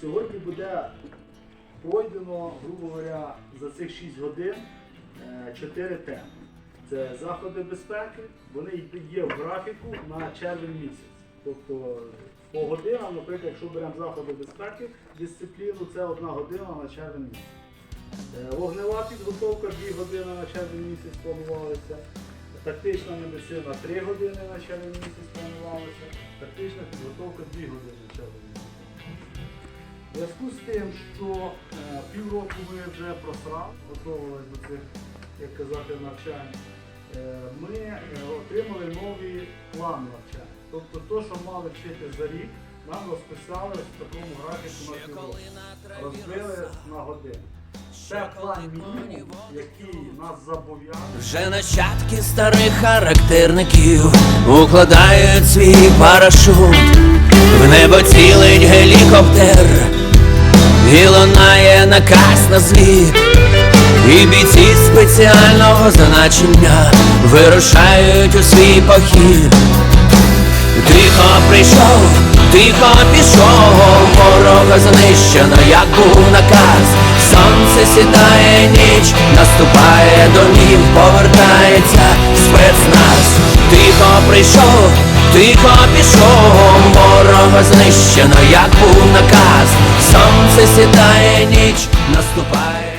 Сьогодні буде пройдено, грубо говоря, за цих 6 годин 4 теми. Це заходи безпеки, вони є в графіку на червень місяць. Тобто по годинам, наприклад, якщо беремо заходи безпеки, дисципліну, це одна година на червень місяць. Е, Вогнева підготовка 2 години на червень місяць планувалася. Тактична медицина 3 години на червень місяць планувалася. Тактична підготовка 2 години на червень місяць. Зв'язку з тим, що е, півроку ми вже просрали, готувалися до цих, як казати, навчань, е, ми е, отримали новий план навчання. Тобто то, що мали вчити за рік, нам розписали в такому графіку на півроку. Розбили на години. Це план мінімум, який нас зобов'язує. Вже нащадки старих характерників укладають свій парашут, в небо цілить гелікоптер, і лунає наказ на зліт, і бійці спеціального значення вирушають у свій похід. Тихо прийшов, тихо пішов, ворога знищено, як був наказ. Сонце сідає ніч, наступає домів, повертається спецназ. Тихо прийшов, тихо пішов, ворога знищено, як був наказ. Сонце сідає ніч, наступає.